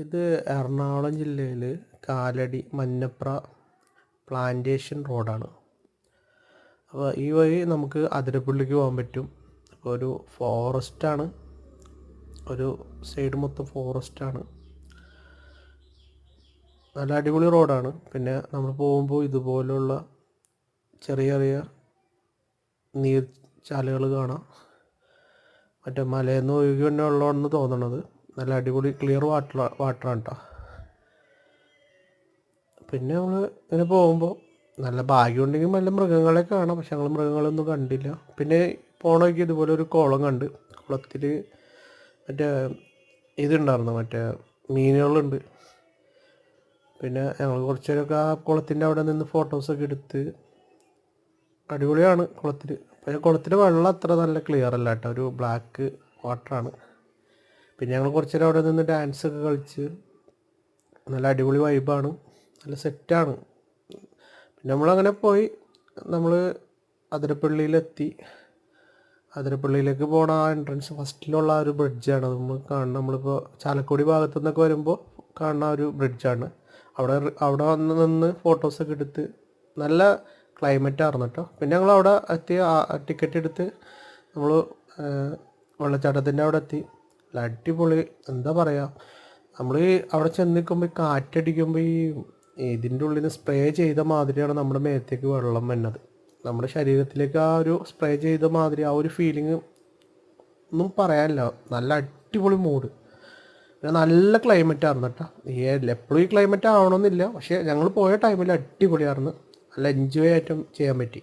ഇത് എറണാകുളം ജില്ലയിൽ കാലടി മഞ്ഞപ്ര പ്ലാന്റേഷൻ റോഡാണ് അപ്പോൾ ഈ വഴി നമുക്ക് അതിരപ്പള്ളിക്ക് പോകാൻ പറ്റും. അപ്പോൾ ഒരു ഫോറസ്റ്റാണ് ഒരു സൈഡ് മൊത്തം ഫോറസ്റ്റാണ് നല്ല അടിപൊളി റോഡാണ് പിന്നെ നമ്മൾ പോകുമ്പോൾ ഇതുപോലുള്ള ചെറിയ ചെറിയ നീർച്ചാലുകൾ കാണാം. മറ്റേ മലയിൽ നിന്ന് ഒഴുകി തന്നെ ഉള്ളതാണെന്ന് തോന്നണത്. നല്ല അടിപൊളി ക്ലിയർ വാട്ടർ വാട്ടറാണ് കേട്ടോ പിന്നെ നമ്മൾ ഇങ്ങനെ പോകുമ്പോൾ നല്ല ഭാഗ്യമുണ്ടെങ്കിൽ നല്ല മൃഗങ്ങളെ കാണാം. പക്ഷെ ഞങ്ങൾ മൃഗങ്ങളൊന്നും കണ്ടില്ല. പിന്നെ പോണ വഴിക്ക് ഇതുപോലെ ഒരു കുളം കണ്ട്. കുളത്തിൽ മറ്റേ ഇതുണ്ടായിരുന്നു മറ്റേ മീനുകളുണ്ട്. പിന്നെ ഞങ്ങൾ കുറച്ച് നേരമൊക്കെ ആ കുളത്തിന്റെ അവിടെ നിന്ന് ഫോട്ടോസൊക്കെ എടുത്ത് അടിപൊളിയാണ് കുളത്തിൽ പക്ഷേ കുളത്തിലെ വെള്ളം അത്ര നല്ല ക്ലിയർ അല്ല കേട്ടോ ഒരു ബ്ലാക്ക് വാട്ടറാണ് പിന്നെ ഞങ്ങൾ കുറച്ച് നേരം അവിടെ നിന്ന് ഡാൻസ് ഒക്കെ കളിച്ച് നല്ല അടിപൊളി വൈബാണ് നല്ല സെറ്റാണ് പിന്നെ നമ്മളങ്ങനെ പോയി. നമ്മൾ അതിരപ്പള്ളിയിലെത്തി. അതിരപ്പള്ളിയിലേക്ക് പോണ ആ എൻട്രൻസ് ഫസ്റ്റിലുള്ള ആ ഒരു ബ്രിഡ്ജാണ് നമ്മൾ കാണുന്ന നമ്മളിപ്പോൾ ചാലക്കുടി ഭാഗത്തു നിന്നൊക്കെ വരുമ്പോൾ കാണുന്ന ഒരു ബ്രിഡ്ജാണ് അവിടെ അവിടെ വന്ന് നിന്ന് ഫോട്ടോസൊക്കെ എടുത്ത് നല്ല ക്ലൈമറ്റ് ആയിരുന്നു കേട്ടോ പിന്നെ ഞങ്ങൾ അവിടെ എത്തി ടിക്കറ്റ് എടുത്ത് നമ്മൾ വെള്ളച്ചാട്ടത്തിന്റെ അവിടെ എത്തി. അടിപൊളി. എന്താ പറയുക നമ്മൾ അവിടെ ചെന്ന് നിൽക്കുമ്പോൾ കാറ്റടിക്കുമ്പോൾ ഈ ഇതിന്റെ ഉള്ളിൽ നിന്ന് സ്പ്രേ ചെയ്ത മാതിരിയാണ് നമ്മുടെ മേത്തേക്ക് വെള്ളം വന്നത്. നമ്മുടെ ശരീരത്തിലേക്ക് ആ ഒരു സ്പ്രേ ചെയ്ത മാതിരി ആ ഒരു ഫീലിംഗ് ഒന്നും പറയാനില്ല. നല്ല അടിപൊളി മൂഡ് പിന്നെ നല്ല ക്ലൈമറ്റ് ആയിരുന്നു കേട്ടോ. ഈ എപ്പോഴും ഈ ക്ലൈമറ്റ് ആവണമെന്നില്ല പക്ഷേ ഞങ്ങൾ പോയ ടൈമിൽ അടിപൊളിയായിരുന്നു. നല്ല എൻജോയ് ആയിട്ടും ചെയ്യാൻ പറ്റി.